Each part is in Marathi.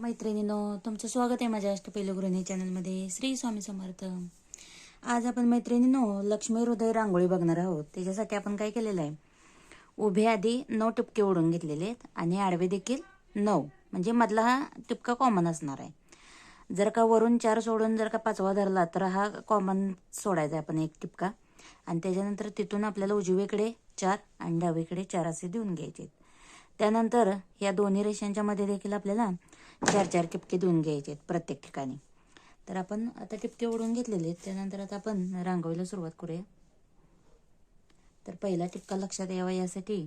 मैत्रिणीनो तुमचं स्वागत आहे माझ्या अष्टपैलू गृहिणी चॅनलमध्ये. श्री स्वामी समर्थ. आज आपण मैत्रिणीनो लक्ष्मी हृदय रांगोळी बघणार आहोत. त्याच्यासाठी आपण काय केलेलं आहे? उभे आधी नऊ टिपके ओढून घेतलेले आहेत आणि आडवे देखील नऊ. म्हणजे मधला हा टिपका कॉमन असणार आहे. जर का वरून चार सोडून जर का पाचवा धरला तर हा कॉमन सोडायचा आहे आपण एक टिपका. आणि त्याच्यानंतर तिथून आपल्याला उजवीकडे चार आणि डावीकडे चार असे देऊन घ्यायचे आहेत. त्यानंतर या दोन्ही रेषांच्या मध्ये देखील आपल्याला चार चार टिपके देऊन घ्यायचे आहेत प्रत्येक ठिकाणी. तर आपण आता टिपके ओढून घेतलेले आहेत. त्यानंतर आता आपण रांगोळीला सुरुवात करूया. तर पहिला टिपका लक्षात यावा यासाठी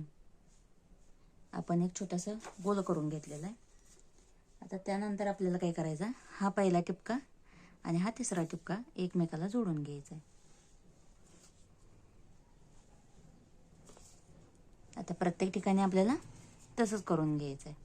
आपण एक छोटासा गोल करून घेतलेला आहे. आता त्यानंतर आपल्याला काय करायचं? हा पहिला टिपका आणि हा तिसरा टिपका एकमेकाला जोडून घ्यायचा आहे. आता प्रत्येक ठिकाणी आपल्याला तसंच करून घ्यायचं आहे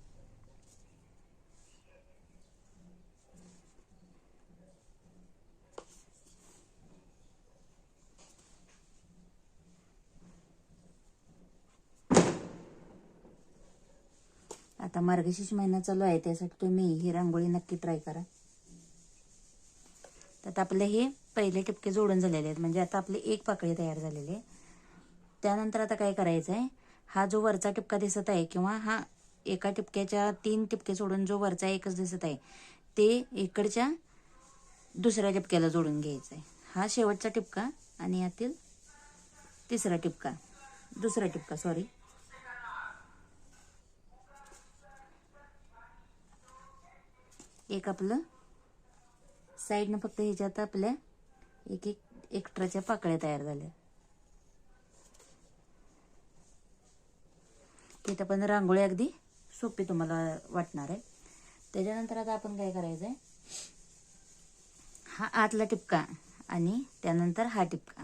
आता मार्गशीर्ष महिना चालू आहे त्यासाठी तुम्ही ही रांगोळी नक्की ट्राय करा. तर आपले हे पहिले टिपके जोडून झालेले आहेत म्हणजे आता आपले एक पाकळी तयार झालेली आहे. त्यानंतर आता काय करायचं आहे हा जो वरचा टिपका दिसत आहे किंवा हा एका टिपक्याच्या तीन टिपके सोडून जो वरचा एकच दिसत आहे ते इकडच्या दुसऱ्या टिपक्याला जोडून घ्यायचं आहे. हा शेवटचा टिपका आणि यातील तिसरा टिपका दुसरा टिपका सॉरी एक आपलं साईडनं फक्त ह्याच्यात आपल्या एक एक एक्स्ट्राच्या पाकळ्या तयार झाल्या. तिथं पण रांगोळी अगदी सोपी तुम्हाला वाटणार आहे. त्याच्यानंतर आता आपण काय करायचं आहे हा आतला टिपका आणि त्यानंतर हा टिपका.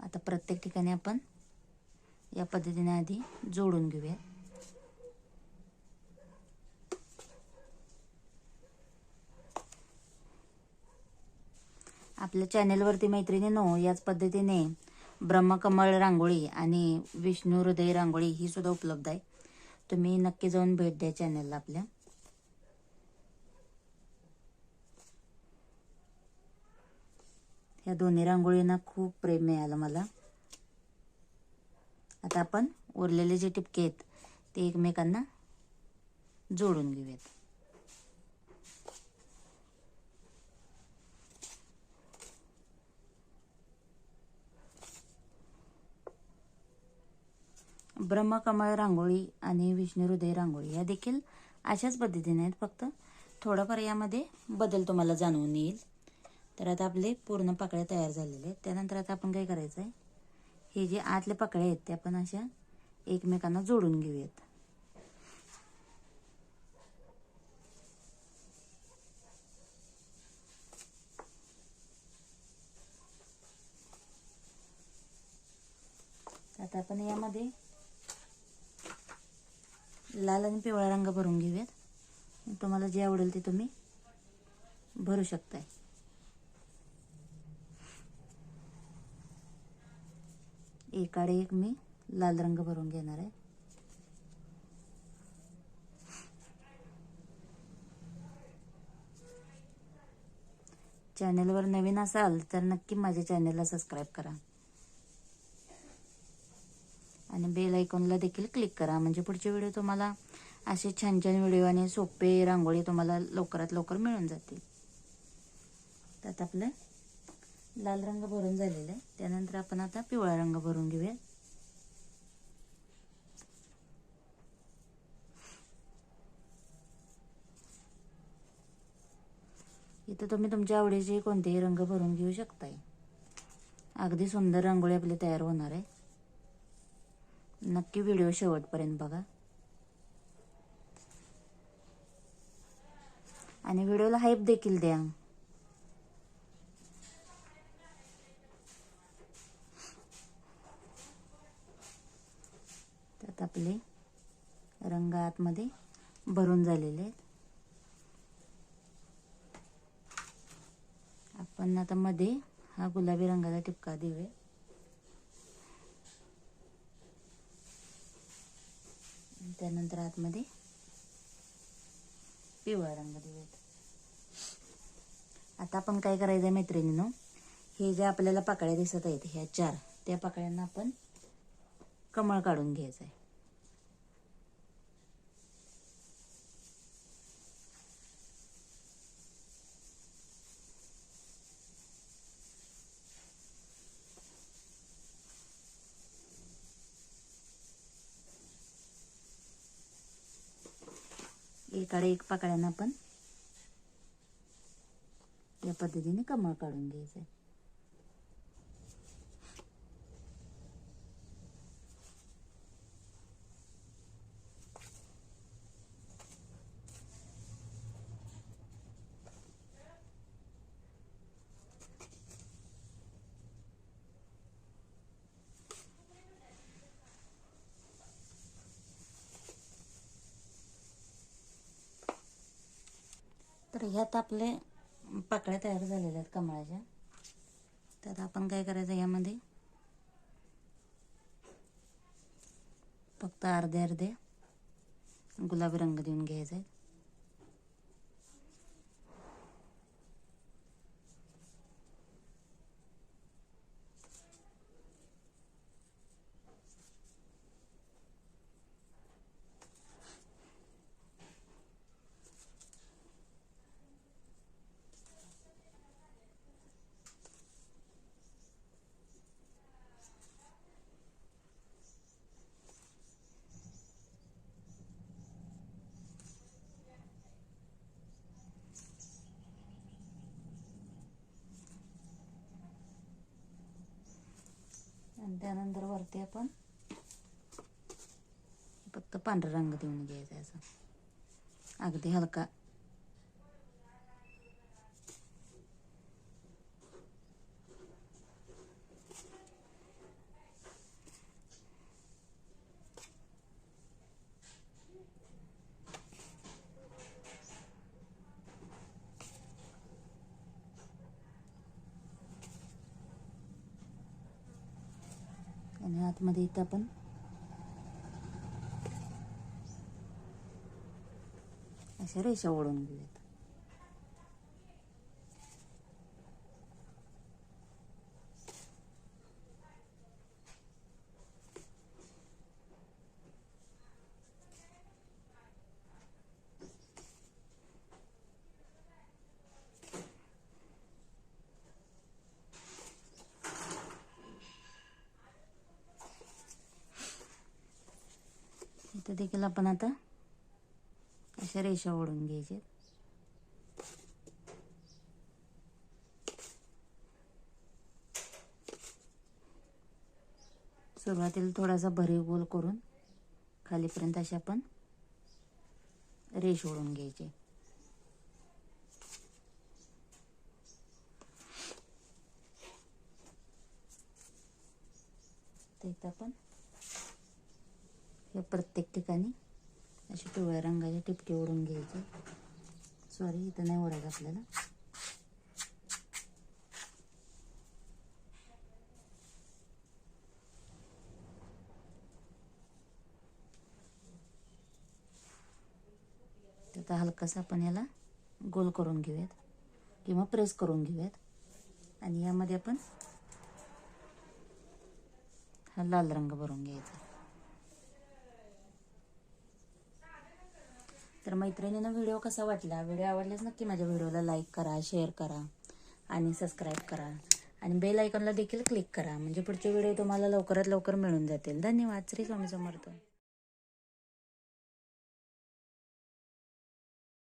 आता प्रत्येक ठिकाणी आपण या पद्धतीने आधी जोडून घेऊया आपल्या चॅनेलवरती मैत्रिणीनो याच पद्धतीने ब्रह्मकमळ रांगोळी आणि विष्णू हृदय रांगोळी ही सुद्धा उपलब्ध आहे. तुम्ही नक्की जाऊन भेट द्या चॅनेलला आपल्या. या दोन्ही रांगोळींना खूप प्रेम मिळालं मला. आता आपण उरलेले जे टिपके आहेत ते एकमेकांना जोडून घेऊयात. ब्रह्मकमळ रांगोळी आणि विष्णू हृदय रांगोळी या देखील अशाच पद्धतीने आहेत. फक्त थोडाफार यामध्ये बदल तुम्हाला जाणवून येईल. तर आता आपले पूर्ण पाकळ्या तयार झालेले आहेत. त्यानंतर आता आपण काय करायचं आहे? हे जे आतले पाकळ्या आहेत ते आपण अशा एकमेकांना जोडून घेऊयात. आता आपण यामध्ये लाल आणि पिवळा रंग भरून घेऊयात. तुम्हाला जे आवडेल ते तुम्ही भरू शकताय. एकाडे एक मी लाल रंग भरून घेणार आहे. चॅनलवर नवीन असाल तर नक्की माझ्या चॅनलला सबस्क्राईब करा आणि बेल आयकॉनला देखील क्लिक करा. म्हणजे पुढचे व्हिडिओ तुम्हाला असे छान छान व्हिडिओ आणि सोपे रांगोळी तुम्हाला लवकरात लवकर मिळून जातील. त्यात आपलं लाल रंग भरून झालेला आहे. त्यानंतर आपण आता पिवळा रंग भरून घेऊया. इथं तुम्ही तुमच्या आवडीचे कोणतेही रंग भरून घेऊ शकताय. अगदी सुंदर रांगोळी आपली तयार होणार आहे. नक्की व्हिडिओ शेवटपर्यंत बघा. आणि व्हिडिओला हाईप देखील द्या. त्यात आपले रंग आतमध्ये भरून झालेले आहेत. आपण आता मध्ये हा गुलाबी रंगाचा टिपका देऊया. त्यानंतर आतमध्ये पिवळा रंग देऊयात आता आपण काय करायचं आहे मैत्रिणीनं हे जे आपल्याला पाकळ्या दिसत आहेत ह्या चार त्या पाकळ्यांना आपण कमळ काढून घ्यायचं आहे एकाडे एक पाकळ्यांना आपण या पद्धतीने कमळ काढून घ्यायचं आहे तर ह्यात आपले पाकळ्या तयार झालेल्या आहेत कमळाच्या. तर आपण काय करायचं यामध्ये फक्त अर्धे अर्धे गुलाबी रंग देऊन घ्यायचे आहेत. त्यानंतर वरती आपण फक्त पांढरा रंग देऊन घ्यायचा अगदी हलका आणि आतमध्ये इथं आपण. अशा रेषा ओढून घेऊयात इथं देखील आपण आता अशा रेषा ओढून घ्यायच्या सुरुवातीला थोडासा भरीव गोल करून खालीपर्यंत अशा आपण रेष ओढून घ्यायचे. ते आपण हे प्रत्येक ठिकाणी अशी पिवळ्या रंगाचे टिपके ओढून घ्यायचे. सॉरी इथं नाही ओढायचं आपल्याला. आता हलकासा आपण याला गोल करून घेऊयात किंवा प्रेस करून घेऊयात. आणि यामध्ये आपण हा लाल रंग भरून घ्यायचा. तर मैत्रिणीनं व्हिडिओ कसा वाटला? व्हिडिओ आवडल्यास नक्की माझ्या व्हिडिओला लाईक करा शेअर करा आणि सबस्क्राईब करा. आणि बेल आयकॉनला देखील क्लिक करा. म्हणजे पुढचे व्हिडिओ तुम्हाला लवकरात लवकर मिळून जातील. धन्यवाद. श्री स्वामी समर्थ.